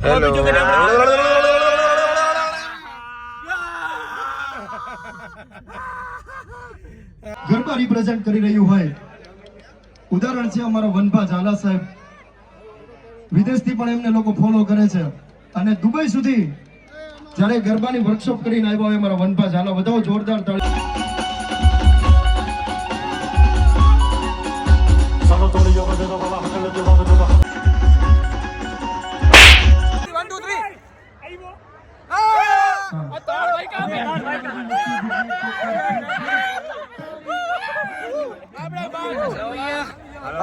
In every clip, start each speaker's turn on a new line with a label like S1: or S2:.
S1: Hello
S2: garba represent કરી રહ્યું હોય ઉદાહરણ છે અમારા વનભા ઝાલા સાહેબ વિદેશથી પણ એમને લોકો ફોલો કરે છે અને દુબઈ સુધી જ્યારે ગરબાની વર્કશોપ કરીને આવ્યા હોય અમારા વનભા ઝાલા બધા જોરદાર તાળી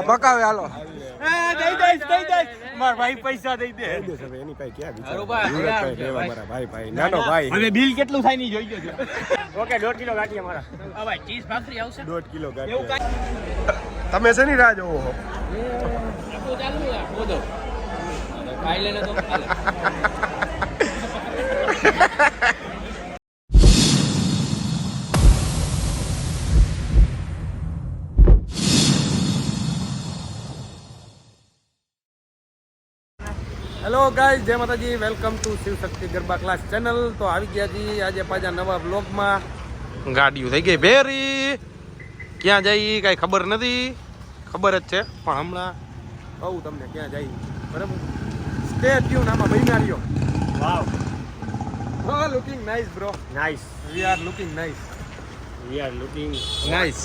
S1: બકાવે હાલો.
S3: હવે બિલ કેટલું થાયની જોઈ ગયો ઓકે દોઢ કિલો ગાંઠી અમારા હવે ચીઝ ભાખરી આવશે?
S1: દોઢ કિલો
S3: કાંઈ?
S1: તમે શેની રાહ જોવો
S3: ચાલુ ખાઈ લેને તો ચાલે.
S1: હેલો ગાઈઝ જય માતાજી welcome to Shiv Shakti garba class channel તો આવી ગયા છીએ આજે પાછા નવા બ્લોગમાં ગાડીઓ થઈ ગઈ ભેરી. ક્યાં જઈ કાંઈ ખબર નથી. ખબર જ છે, પણ હમણાં કહું તમને ક્યાં જઈ બરાબર? સ્ટે ટ્યુન આમાં બૈનારીઓ
S3: વાવ
S1: હા looking Nice. Bro
S3: nice
S1: we are looking nice
S3: we are looking
S1: nice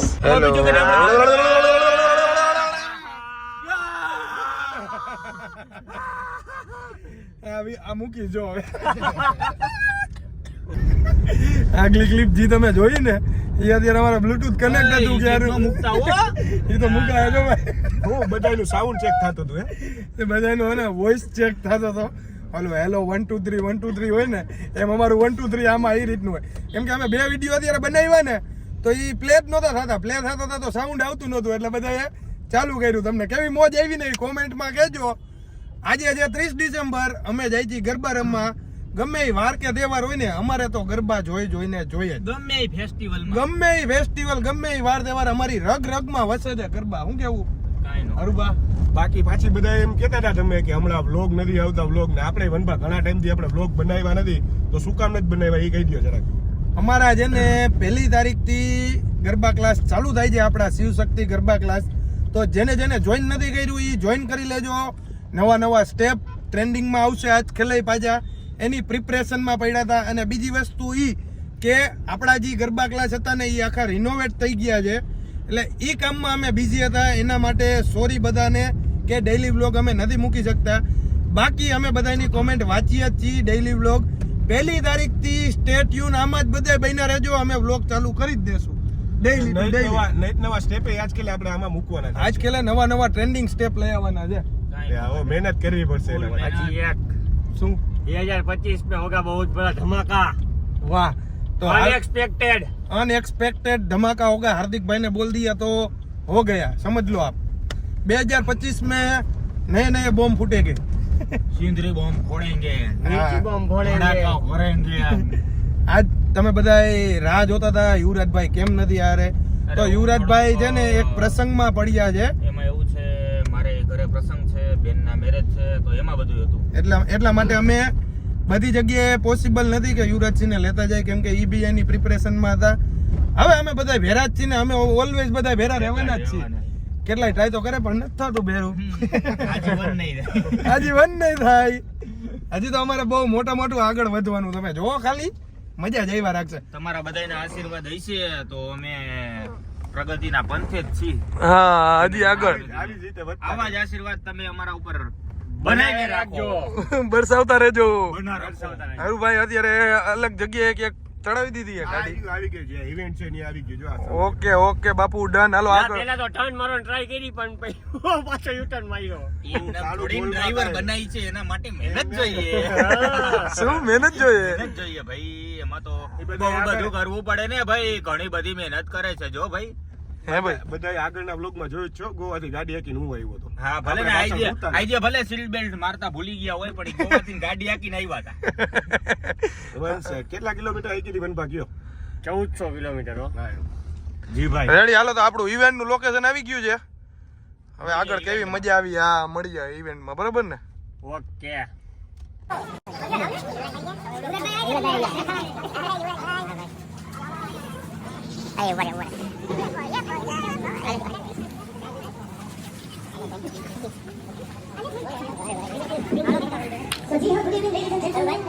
S1: આ મૂકી જો હવે આગલી ક્લિપ જે તમે જોઈ ને એ અત્યારે અમારા બ્લુટૂથ કનેક્ટ હતું ક્યારે?
S3: મૂકતા હો.
S1: એ તો મુકાય જો ભાઈ.
S4: હું બધાનું સાઉન્ડ ચેક થતું હતું હે?
S1: એ બધાનું હે ને વોઇસ ચેક થતો હતો. ઓલું hello one two three one two three હોય ને એમ અમારું વન ટુ થ્રી આમાં એ રીતનું હોય. કેમ કે અમે બે વીડિયો અત્યારે બનાવ્યા ને તો એ પ્લે જ નહોતા થતા. પ્લે થતા હતા તો સાઉન્ડ આવતું નહોતું એટલે બધાએ ચાલુ કર્યું તમને. કેવી મોજ આવી નહીં કોમેન્ટમાં કહેજો. આજે જે ત્રીસ ડિસેમ્બર અમે જાય છીએ ગરબા રમવા. ગમે એ વાર કે તહેવાર હોય ને અમારે તો ગરબા જોઈ જોઈને જોઈએ.
S3: ગમે એ ફેસ્ટિવલ
S1: ગમે એ ફેસ્ટિવલ ગમે એ વાર તહેવાર અમારી રગ રગમાં વસે છે ગરબા. હું કેવું? અરુબા
S4: બાકી પાછી બધા એમ કહેતા હતા તમે કે હમણાં વ્લોગ નથી આવતા વ્લોગ ને આપણે વનભા ઘણા ટાઈમથી આપણે વ્લોગ બનાવ્યા નથી તો શું કામ નથી બનાવ્યા એ કહી દો જરાક.
S1: અમારા છે ને પહેલી તારીખથી ગરબા ક્લાસ ચાલુ થાય છે આપણા શિવ શક્તિ ગરબા ક્લાસ તો જેને જેને જોઈન નથી કર્યું એ જોઈન કરી લેજો. નવા નવા સ્ટેપ ટ્રેન્ડિંગમાં આવશે આજ ખેલાઈ પાછા. એની પ્રિપરેશનમાં પડ્યા હતા. અને બીજી વસ્તુ એ કે આપણા જે ગરબા ક્લાસ હતા ને એ આખા રિનોવેટ થઈ ગયા છે. એટલે એ કામમાં અમે બિઝી હતા એના માટે સોરી બધાને કે ડેઇલી વ્લોગ અમે નથી મૂકી શકતા. બાકી અમે બધાની કોમેન્ટ વાંચીએ જ છીએ ડેઇલી વ્લોગ પહેલી તારીખથી સ્ટેટ યુન આમાં જ બધા બન્યા રહેજો અમે વ્લોગ ચાલુ કરી જ દેશું.
S4: નવા સ્ટેપે આજકાલ આપણે આમાં મૂકવાના છે.
S1: નવા નવા ટ્રેન્ડિંગ સ્ટેપ લઈ છે.
S4: મહેનત કરવી પડશે એના
S1: શું?
S3: 2025 મે હોગા બહુ ધમાકા.
S1: વાહ. તો હાલ-
S3: अनएक्सपेक्टेड
S1: अनएक्सपेक्टेड धमाका होगा हार्दिक भाई ने बोल दिया तो हो गया समझ लो आप 2025 में नए नए बॉम्ब फूटेंगे
S3: सिंदरी बॉम्ब फोड़ेंगे
S1: नीची
S3: बॉम्ब फोड़ेंगे फोड़ेंगे
S1: આજ તમે બધા રાહ જોતા હતા યુવરાજભાઈ કેમ નથી આ રે તો
S3: અરે,
S1: યુવરાજભાઈ છે ને એક પ્રસંગમાં પડ્યા છે
S3: એમાં એવું છે મારે ઘરે પ્રસંગ છે બેનના મેરેજ છે તો એમાં બધું હતું
S1: એટલા એટલા માટે અમે બધી જગ્યાએ પોસિબલ નથી કે યુવરાજસિંહને લેતા જાય કેમ કે ઈ બી એની પ્રિપરેશનમાં હતા. હવે અમે બધા ભેરા જ છીએ ને અમે ઓલવેઝ બધા ભેરા રહેવાના જ છીએ. કેટલાય ટ્રાય તો કરે પણ નથી થતું ભેરું.
S3: આજીવન નહીં રહે.
S1: આજીવન નહીં થાય. હજી તો અમારે બહુ મોટા મોટું આગળ વધવાનું. તમે જોવો ખાલી મજા જ આવ્યા રાખશે.
S3: તમારા બધાના આશીર્વાદ હશે તો અમે પ્રગતિના પંથે જ છીએ.
S1: હા હજી આગળ.
S4: આવી રીતે
S3: આવા જ આશીર્વાદ તમે અમારા ઉપર બનાવી રાખજો.
S1: બરસાવતા રહેજો.
S3: બનાવી
S1: હરુભાઈ અત્યારે અલગ જગ્યાએ ક્યાંક ચડાવી દીધી છે ગાડી
S4: આવી ગઈ છે. ઇવેન્ટ છે ની આવી ગઈ જો
S1: ઓકે ઓકે બાપુ ડન. હાલો આગળ.
S5: પહેલા તો ટર્ન મારો ટ્રાય કરી પણ પછી પાછો યુ ટર્ન માર્યો
S3: થોડી ડ્રાઈવર બનાવી છે એના માટે મહેનત જોઈએ.
S1: શું મહેનત જોઈએ?
S3: મહેનત જોઈએ ભાઈ. એમાં તો બહુ
S4: બધું
S3: કરવું પડે ને ભાઈ. ઘણી બધી મહેનત કરે છે જો ભાઈ.
S1: હે ભાઈ?
S4: બધા આગળના વ્લોગમાં જોયું જ છો ગોવાથી ગાડી હાકીને હું આવ્યો હતો
S3: હા ભલે ને આઈજે આઈજે ભલે સીટ બેલ્ટ મારતા ભૂલી ગયા હોય પણ ગોવાથી ગાડી હાકીને આવ્યા હતા.
S4: કેટલા કિલોમીટર અહીંથી વનભા ગયો
S5: ચૌદસો કિલોમીટર
S4: જી ભાઈ.
S1: રેડી હાલો તો આપણું ઇવેન્ટનું લોકેશન આવી ગયું છે. હવે આગળ કેવી મજા આવી? આ મળી જાય ઇવેન્ટમાં બરોબર ને?
S5: Okay.
S6: Hey, what, what? So, જી હા, good evening, ladies and gentlemen.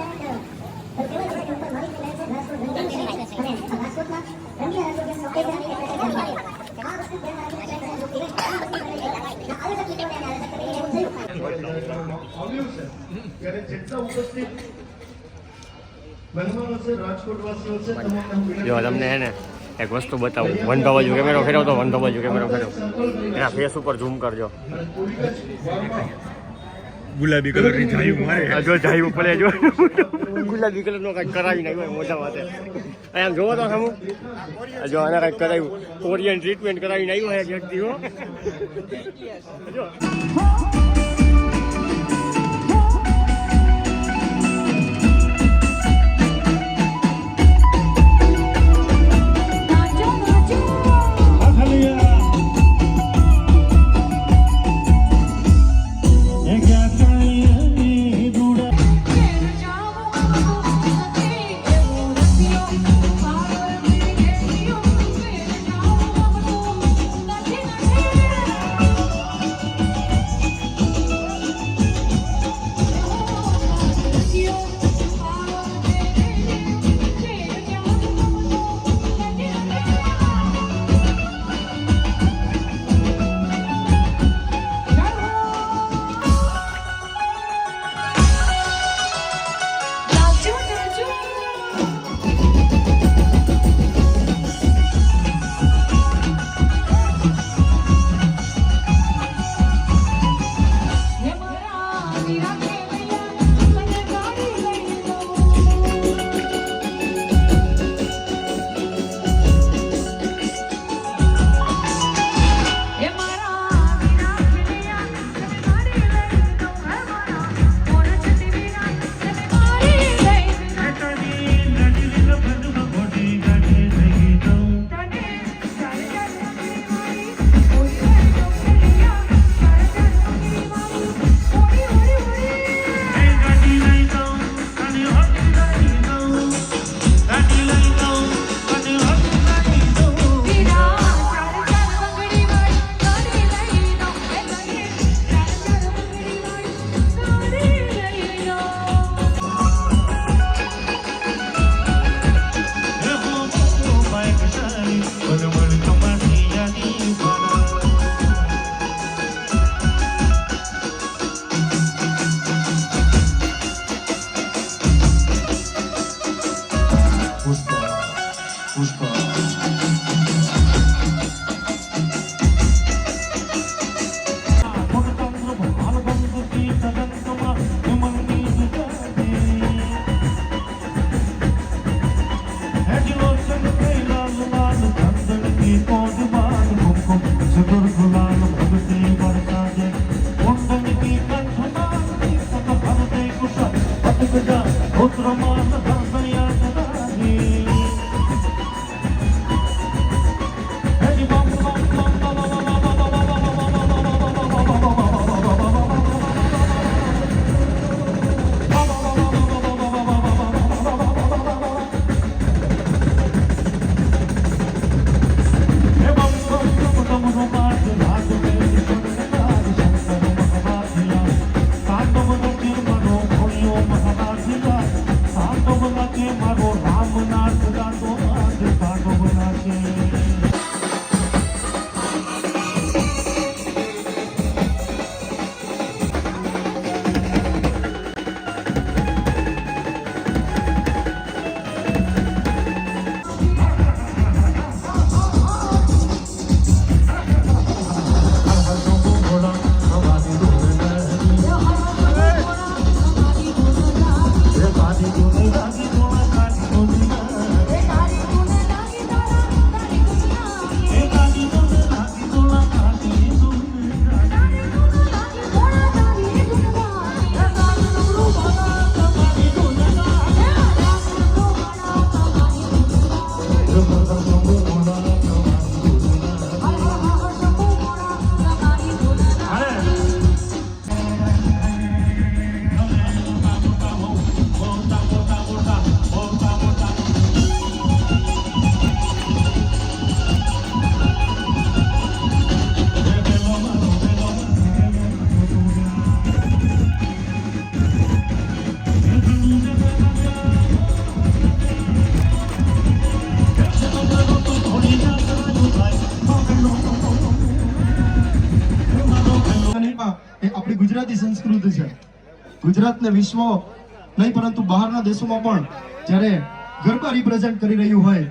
S6: તો કહેવાય છે કે ઉપર મારી ફ્લેટ છે, રાજકોટ રંગીલા છે. અને રાજકોટમાં રંગીલા રાજકોટ જે શોખે છે, એ પ્રકારની ફ્લેટ છે. આ વસ્તુ ધ્યાનમાં રાખીને ફ્લેટ છે. આ વસ્તુ ધ્યાનમાં રાખીને આયોજક મિત્રોને અને આયોજક કરીને એવું થયું.
S2: આવ્યું છે ત્યારે જેટલા ઉપસ્થિત મહેમાનો છે રાજકોટવાસીઓ છે તમામને
S7: જો તમને હે ને એક વસ્તુ બતાવું. વન બાજુ કેમેરો ફેરવતો વન બાજુ કેમેરો ફેરવ. એના ફેસ ઉપર ઝૂમ કરજો.
S4: ગુલાબી કલરની જાયું મારે.
S7: જો જાય પડે જો. ગુલાબી કલર નો કંઈક કરાવી નાખ્યો મોટા માટે અહીંયા આમ જોવો તો સામું. જો આને કંઈક કરાવ્યું કોરિયન ટ્રીટમેન્ટ કરાવીને આવ્યો હે. વ્યક્તિઓ જો.
S2: ગુજરાતને વિશ્વ નહીં, પરંતુ બહારના દેશોમાં પણ જ્યારે ગરબા રિપ્રેઝેન્ટ કરી રહ્યું હોય.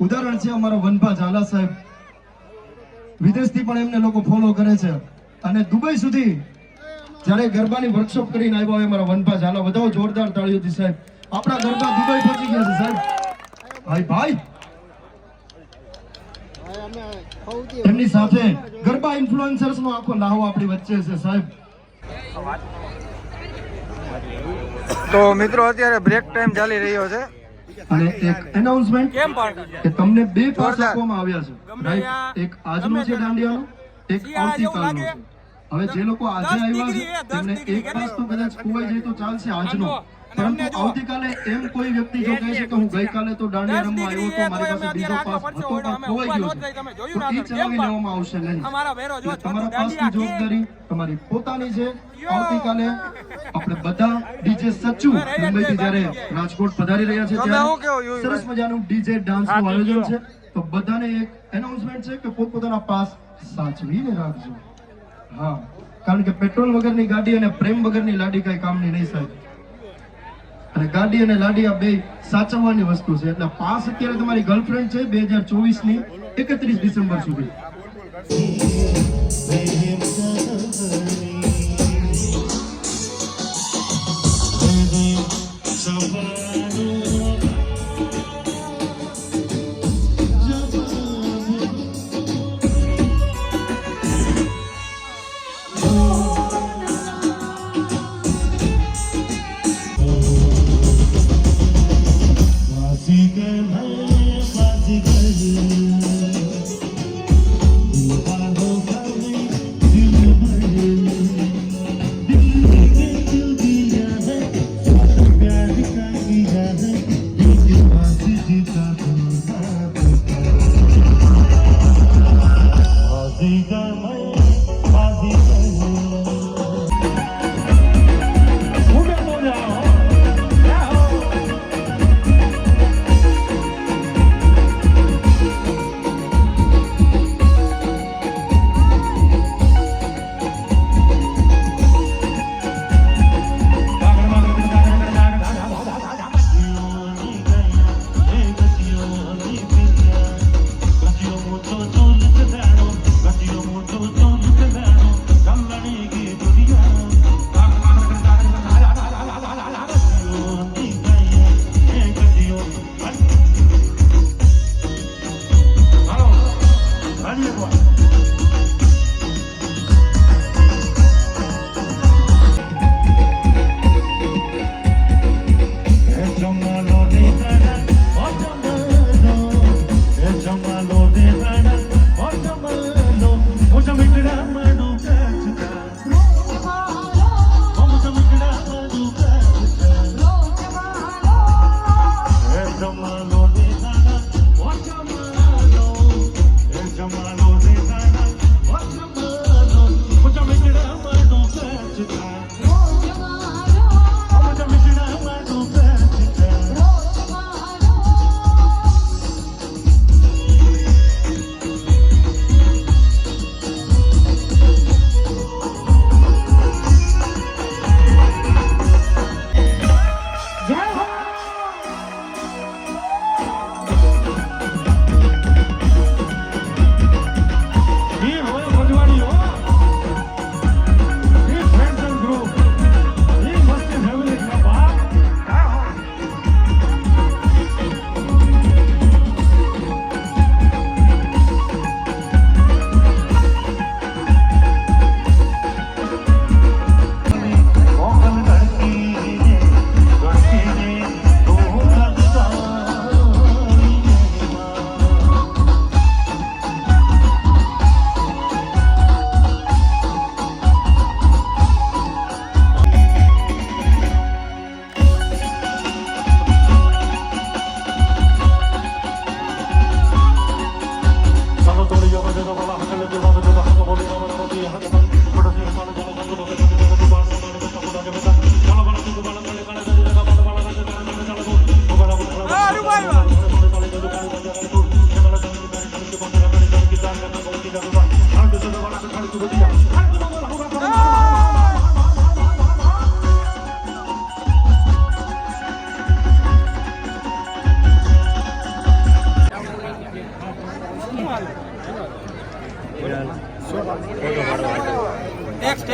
S2: ઉદાહરણ છે અમારા વનભા ઝાલા સાહેબ. વિદેશથી પણ એમને લોકો ફોલો કરે છે. અને દુબઈ સુધી જ્યારે ગરબાની વર્કશોપ કરીને આવ્યા હોય અમારા વનભા ઝાલા. બધા જોરદાર તાળીઓથી સાહેબ. આપણા ગરબા દુબઈ પહોંચી ગયા છે સાહેબ. ભાઈ ભાઈ. એમની સાથે ગરબા ઇન્ફ્લુએન્સર્સ નો આખો લાહો આપણી વચ્ચે છે સાહેબ.
S8: તો મિત્રો અત્યારે બ્રેક ટાઈમ ચાલી રહ્યો છે.
S2: અને એક એનાઉન્સમેન્ટ કે તમને બે પાસ આપવામાં આવ્યા છે. રાઈટ એક આજનો છે દાંડિયાનો એક આવતીકાલનું છે. હવે જે લોકો આજે આવ્યા છે તેમને એક પાસ તો કદાચ ખોવાઈ જાય તો ચાલશે આજનો. પરંતુ આવતીકાલે એમ કોઈ વ્યક્તિ જો કહે છે કે હું ગઈકાલે તો દાંડિયા રમવા આવ્યો તો મારી પાસે બીજો પાસ હતો પણ ખોવાઈ ગયો છે. તો એ ચલાવી લેવામાં આવશે નહીં તમારા પાસની જવાબદારી તમારી પોતાની છે આવતીકાલે આપણે બધા ડીજે સચ્ચુ મુંબઈથી જ્યારે રાજકોટ પધારી રહ્યા છે ત્યારે? સરસ મજાનું ડીજે ડાન્સનું આયોજન છે. તો બધાને એક એનાઉન્સમેન્ટ છે કે પોતપોતાના પાસ સાચવીને રાખજો. હા કારણ કે પેટ્રોલ વગરની ગાડી અને પ્રેમ વગરની લાડી કઈ કામની નહીં સાહેબ. અને ગાડી અને લાડી આ બે સાચવવાની વસ્તુ છે. એટલે પાસ અત્યારે તમારી ગર્લફ્રેન્ડ છે બે હજાર ચોવીસની એકત્રીસ ડિસેમ્બર સુધી.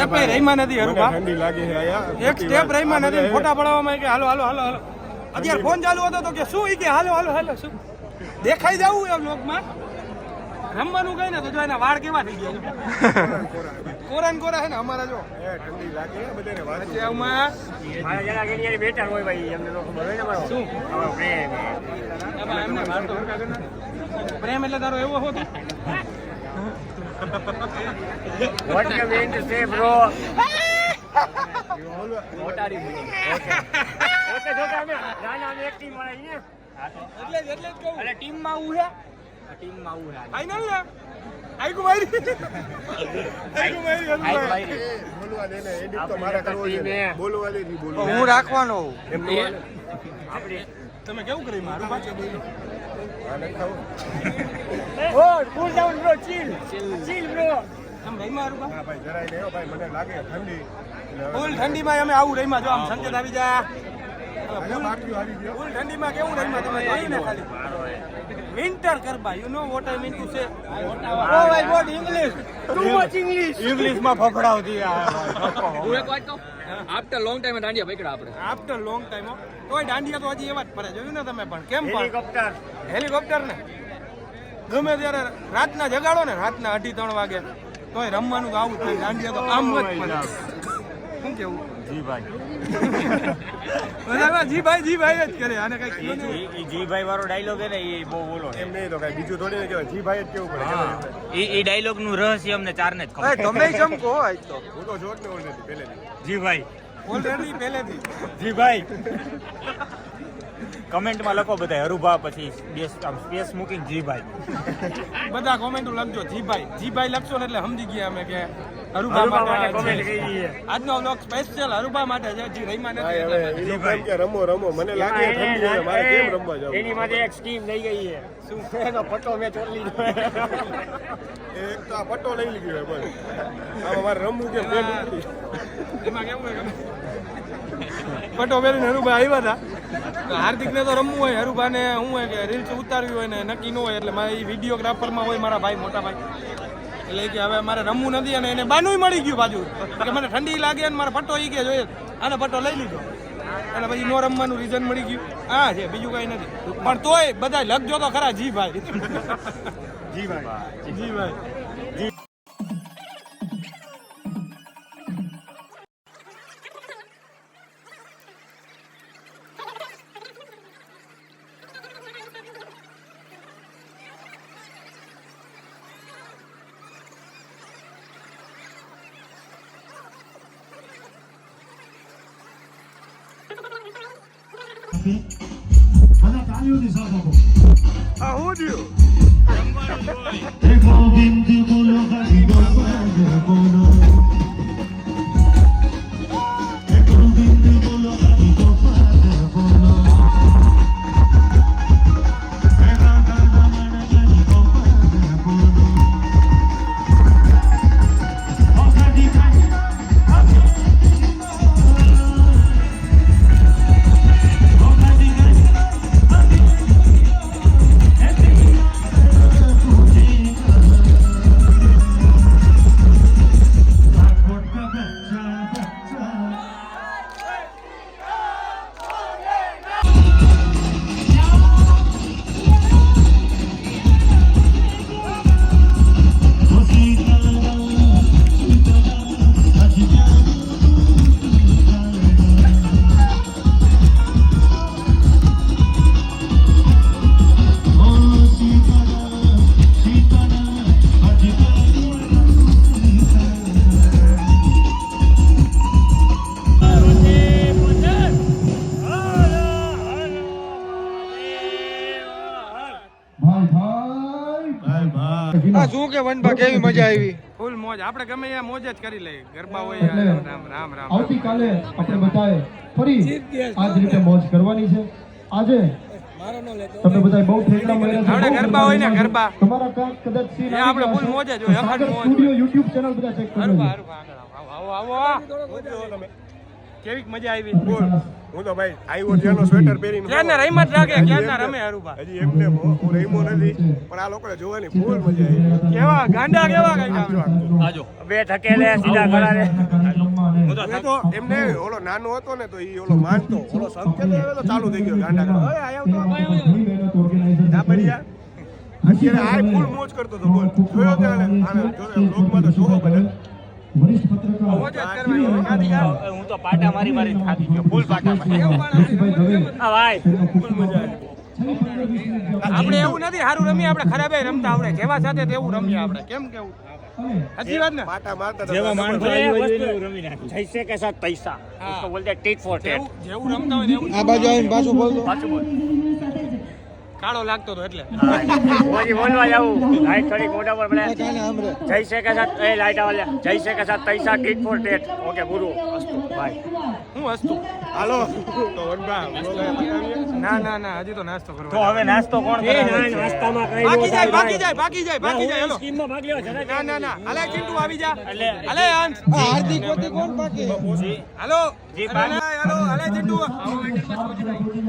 S1: રહીમાં નથી
S4: હરુ
S1: હરુભા.
S4: ઠંડી લાગે છે આયા
S1: એક સ્ટેપ રહીમાં નથી ફોટા પડાવવામાં કે હાલો હાલો હાલો હાલો. અત્યારે ફોન ચાલુ હતો તો કે શું ઈ કે હાલો હાલો હાલો શું? દેખાઈ જવું એમ લોકમાં. રમવાનું કઈ ને તો જો એના વાળ કેવા થઈ ગયા કોરા ને કોરા છે ને અમારા જો.
S4: એ ઠંડી લાગે બધાને વાત
S1: છે આમાં
S5: મારા જરા કે બેઠા હોય ભાઈ એમને તો ખબર હોય ને મારો
S1: શું?
S5: પ્રેમ.
S1: એમને વાત તો પ્રેમ એટલે તારો એવો હતો.
S5: What you mean to say bro okay જો કે અમે નાના અમે એક ટીમ મળે ને
S1: એટલે જ એટલે જ કહું
S3: એટલે ટીમમાં આવું છે? ટીમમાં આવું છે?
S1: ફાઇનલ ને આઈકુ મારી. આઈકુ મારી હરુભા.
S4: બોલવા દે ને એડિટ તો મારે. કરવો છે બોલવા દે જી બોલવા
S8: હું રાખવાનો હું
S4: એમ નો
S1: તમે કેવું કરી મારું
S4: પાછું ખાવું.
S5: ઓ cool down bro chill chill bro.
S1: આમ રહીમાં હરુભા
S4: હા ભાઈ જરાય નહીં ભાઈ મને લાગે ઠંડી.
S1: ફૂલ ઠંડીમાં અમે આવું રહીમાં જો આમ સંકેત આવી
S4: જાય
S1: ફૂલ ઠંડીમાં કેવું રહીમાં તમે? જોઈ ને ખાલી. Winter garba you know what I mean to say oh my god English too much English
S5: ઇંગ્લિશમાં ફફડાવતી
S3: હું એક વાત કહું? આફ્ટર લોંગ ટાઈમ દાંડિયા પકડા આપણે.
S1: આફ્ટર લોંગ ટાઈમ તોય દાંડિયા તો હજી એવા જ પડે જોયું ને તમે પણ? કેમ
S5: હેલિકોપ્ટર
S1: હેલિકોપ્ટર ને? ગમે ત્યારે રાતના જગાડો ને રાતના અઢી ત્રણ વાગે તોય રમવાનું તો આવું જ થાય. દાંડિયા તો આમ જ પડે. શું કેવું?
S5: જી ભાઈ.
S1: બધામાં જી ભાઈ જી ભાઈ જ કરે. આને કઈ કીધું નહીં.
S5: જી ભાઈ વાળો ડાયલોગ હે ને એ બહુ બોલો
S4: એમ નહીં તો કાંઈ બીજું થોડી ને કહેવાય. જી જ કેવું પડે.
S3: એ એ ડાયલોગનું રહસ્ય અમને ચારને જ
S8: એ તમે ચમકો આજ તો.
S4: હું તો જોત ને ઓલરેડી પહેલેથી.
S5: જી
S1: ઓલરેડી પહેલેથી.
S5: જી ભાઈ. કમેન્ટમાં લખો બધા હરુભા પછી સ્પેસ મૂકીને જીભાઈ.
S1: બધા કોમેન્ટો લખજો જીભાઈ. જીભાઈ લખશો ને એટલે સમજી ગયા અમે કે હરુભા
S5: માટે કરી
S1: આજનો સ્પેશિયલ હરુભા માટે છે જી રહીમાં નથી
S4: કે રમો રમો. મને લાગે ઠંડી છે મારે કેમ રમવા જવું?
S5: એની માટે એક સ્કીમ થઈ ગઈ છે. શું એનો પટ્ટો મેં ચોરી લીધો
S4: એક તો આ પટ્ટો લઈ લીધો બસ. આમાં મારે રમવું કે બે નીકળી
S1: એમાં કેવું હોય પટો પહેરીને હરુભા આવ્યા હતા. હાર્દિકને તો રમવું હોય હરુભાને શું હોય કે રીલ્સ ઉતારવી હોય ને નક્કી ન હોય એટલે મારે એ વિડીયોગ્રાફરમાં હોય મારા ભાઈ મોટા ભાઈ. એટલે કે હવે મારે રમવું નથી અને એને બાનુંય મળી ગયું બાજુ કે મને ઠંડી લાગે અને મારે પટ્ટો ઈ કે જોઈએ આને પટ્ટો લઈ લીધો. અને પછી નો રમવાનું રીઝન મળી ગયું. હા છે બીજું કઈ નથી. પણ તોય બધા લખજો તો ખરા જી ભાઈ.
S4: જી ભાઈ.
S1: જી ભાઈ.
S7: તાળીઓથી સાથ આપો
S1: આ હું થયું
S7: હે
S8: વનભા કેવી મજા આવી.
S1: ફૂલ મોજ. આપણે ગમે એ મોજ જ કરી લઈએ. ગરબા હોય રામ રામ રામ
S7: આવતીકાલે આપણે બધાએ ફરી આ જ રીતે મોજ કરવાની છે. આજે તમે બધા બહુ ઠેકડા મળ્યા છે.
S1: આપણે ગરબા હોય ને ગરબા.
S7: તમારા કાંક કદાચ સી
S1: એ આપણે ફૂલ મોજ જ હોય, અખંડ મોજ.
S7: સ્ટુડિયો YouTube ચેનલ બધા ચેક કરી
S1: હરુભા
S7: લેજો.
S1: આવો આવો આવો કેવી મજા આવી?
S4: બોલ. હું તો ભાઈ આવ્યો જેનો સ્વેટર પહેરીને
S1: ક્યારના રહીમાં જ રાખે ક્યારના રમે હરુભા?
S4: હજી એમને હું રહીમો નથી પણ આ લોકોને જોવાની ફૂલ મજા આવી.
S1: કેવા? ગાંડા કેવા કઈ
S5: બે ઠકેલે સીધા
S4: તો એમને ઓલો નાનો હતો ને તો એ ઓલો માનતો. ઓલો સંકેત હવે તો ચાલુ થઈ ગયો ગાંડા. ના પડ્યા? અત્યારે આ ફૂલ મોજ કરતો હતો બોલ. જોયો ત્યારે આને? જોયો, તો જોવો બધા.
S1: આપણે એવું નથી સારું રમીએ આપણે ખરાબે રમતા આપણે જેવા સાથે તેવું રમીએ આપણે? કેમ કેવું સાચી વાત ને?
S4: પાટા મારતા જેવા
S5: માણસો રમી નાખે. કે સાથ પૈસા. બોલતા ટેક ફોર ટેક
S1: જેવું રમતા હોય
S8: પાછું બોલ
S5: પાછું બોલ.
S1: કાળો લાગતો હતો એટલે.
S5: ઓજી બોલવા જાવું લાઈટ થોડી મોઢા પર પડે. જય કે સાથ એ લાઈટ આવે જય કે સાથ પૈસા કિક ફોર ડેટ ઓકે ગુરુ. અસ્તુ. ભાઈ
S1: હું અસ્તુ?
S4: હાલો. તો પતાવીએ.
S1: ના ના ના હજી તો નાસ્તો કરવો
S5: તો હવે નાસ્તો કોણ કરે? નાસ્તામાં કઈ
S1: બાકી જાય બાકી જાય બાકી જાય બાકી જાય. હેલો.
S5: સ્કીમમાં ભાગ લેવા જરા
S1: ના ના ના. અલે ચિંટુ આવી જા.
S5: અલે
S1: અલે અંશ.
S8: હાર્દિક પોતે કોણ બાકી?
S1: હાલો.
S5: જી,
S1: ના, હાલે ચિંટુ હાલ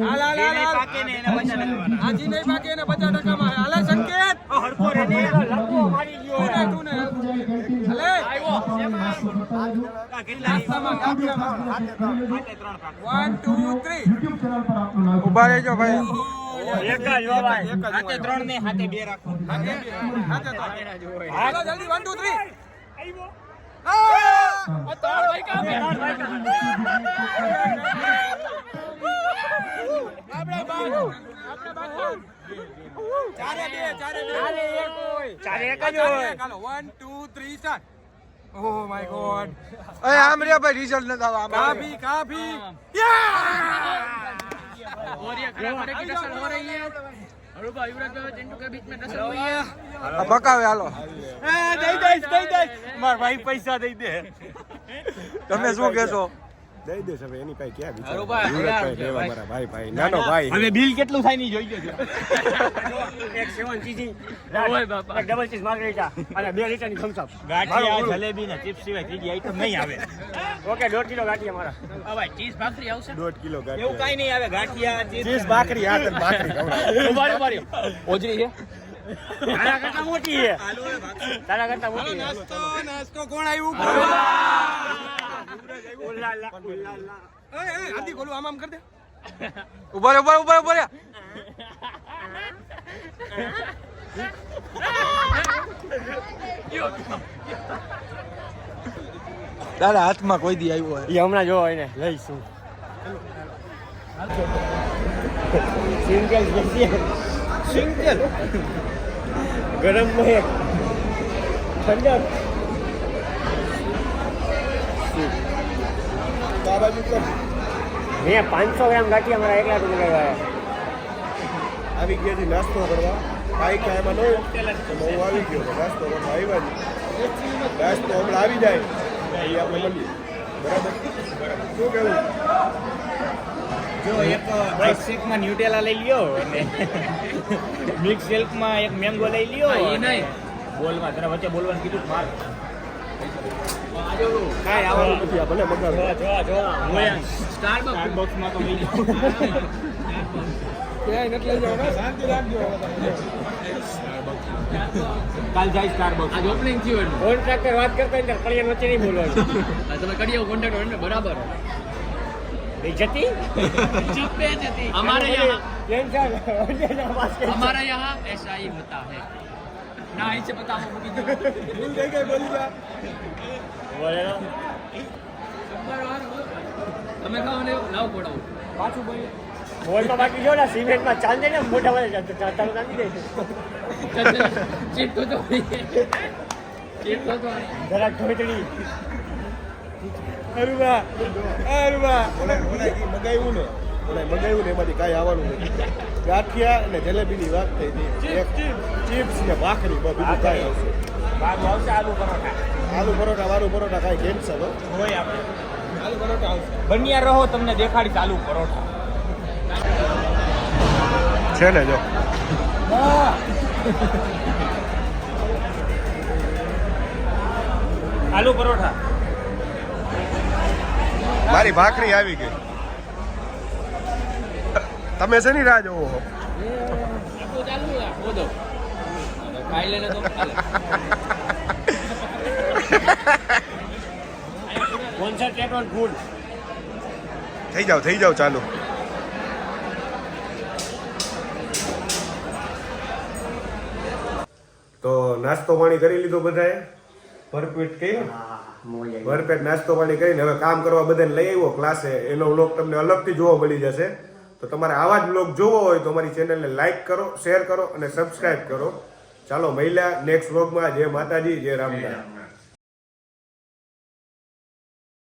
S1: હાલ હાલ હાલ
S5: પાકે ને એને પૈસા લગાવવાના.
S1: આજી નહીં બાકી એને પચાસ ટકામાં હાલે સંકેત
S5: હરખો રે ને, લખવો મારી ગયો.
S1: ને તું ને હાલે નાસ્તામાં one two three
S2: YouTube channel પર આપનું નામ
S8: ઊભા રહેજો ભાઈ
S5: એક જ ભાઈ.
S1: હાથે ત્રણ ને હાથે બે રાખો હાથે હાથે હાલો જલ્દી વન ટુ થ્રી આપણે બાજુ આપણે બાજુ ચારે બે ચારે બે
S5: ચારે એક જ હોય.
S1: ચાલો one two three start oh my God
S8: અરે આમ રે પકાવે હાલો.
S5: દઈ દઈશ દઈ દઈશ. મારા ભાઈ પૈસા દઈ દે.
S8: તમે શું કહેશો?
S4: દઈ દેશ હવે એની પાસે ક્યાં વિચાર મારા ભાઈ ભાઈ નાનો ભાઈ.
S5: હવે બિલ કેટલું થાય નહીં જોઈ લેજો એક સેવન ચીઝી બાપા. ડબલ ચીઝ માર્ગરેટા અને બે લીટરની થમ્સ અપ ગાંઠિયા જલેબી ને ચિપ્સ સિવાય ત્રીજી આઈટમ નહીં આવે. ઓકે દોઢ કિલો ગાંઠિયા મારા.
S3: ભાઈ ચીઝ ભાખરી આવશે?
S4: દોઢ કિલો
S3: એવું કઈ નહીં આવે ગાંઠિયા
S4: ચીઝ ભાખરી આ તને ભાખરી ખવડાવું.
S3: ઉભારી ઉભારી. ઓજરી છે?
S5: તારા કરતા મોટી છે. તારા કરતા મોટી
S1: નાસ્તો નાસ્તો. કોણ આવ્યું? આદિ ખોલું આમ આમ કર દે
S8: ઊભા ઊભા ઊભા ઊભા રે તારા હાથમાં કોઈ દી આવ્યો
S5: એ હમણાં જોવો એને લઈશું સિંગલ સિંગલ ગરમ ઠંડક
S4: તો આ બાજુ કર.
S5: મેં પાંચસો ગ્રામ ગાંઠિયા મારા એકલા મંગાવ્યા
S4: આવી ગયા છે નાસ્તો કરવા. કાંઈ કાંઈ એમાં ન હોય હું આવી ગયો નાસ્તો કરવા આવ્યા જ નાસ્તો હમણાં આવી જાય. એ આપણે મળીએ. બરાબર? શું કેવું
S3: જો એક આઈસ શેકમાં ન્યુટેલા લઈ લ્યો અને મિક્સ શેકમાં એક મેંગો લઈ લ્યો એ નહીં. બોલમાં તને વચ્ચે બોલવાનું કીધું માર.
S4: કાંઈ આવવાનું નથી આ ભલે મગાવે
S3: જો જો સ્ટારબક્સમાં તો લઈ
S1: ક્યાંય નથી લઈ જવાના શાંતિ રાખજો
S3: કાલ જાય સ્ટારબક્સ આજ ઓપનિંગ થયું એનું
S5: કોન્ટ્રાક્ટર વાત કરતા હોય ત્યારે કડિયા વચ્ચે નહીં બોલવાનું
S3: તમે કરી આવો કોન્ટેક્ટ હોય ને બરાબર
S5: એ જતી
S3: चुप्पे जती हमारे यहाँ
S5: ટેન્શન અન્યના પાસે
S3: हमारे यहाँ ऐसा ही होता है ના એ છે બતાવો મૂકી દો
S4: ભૂલ થઈ ગઈ બોલી જા.
S5: બોલેલો
S3: તમે ખાવ લાવ પડાવ
S5: પાછું બોલ. તો બાકી જો ને સિમેન્ટમાં ચાંદે ને મોટા વાળા ચાંદા નાખી દે.
S3: ચીપ તો ચીપ તો
S5: જરા ઢોચડી.
S4: અરુબા અરુબા ઓલા ઓલા કી મગાવ્યું ને. ઓલા મગાવ્યું ને એમાંથી કાંઈ આવવાનું નથી. ગાંઠિયા અને જલેબીની વાત થઈ હતી. ચિપ્સ ને ભાખરી બધું કાંઈ આવશે.
S5: આલુ પરોઠા.
S4: આલુ પરોઠા વાળું પરોઠા કાંઈ કેન્સલ
S3: હોય આપણે. બન્યા રહો તમને દેખાડી આલુ પરોઠા.
S4: છે ને જો.
S5: આલુ પરોઠા.
S4: મારી ભાખરી આવી ગઈ. તમે શેની રાહ જોવો થઈ જાવ થઈ જાવ ચાલુ. તો નાસ્તો પાણી કરી લીધો બધાએ? ભરપેટ કહ્યું ભરપેટ નાસ્તો પાણી કરીને હવે કામ કરવા બધાને લઈ આવ્યો ક્લાસે એનો વ્લોગ તમને અલગથી જોવા મળી જશે. તો તમારે આવા જ વ્લોગ જોવો હોય તો અમારી ચેનલને લાઇક કરો શેર કરો અને સબસ્ક્રાઇબ કરો. ચાલો મહિલા નેક્સ્ટ બ્લોગમાં જય માતાજી, જય રામદાસ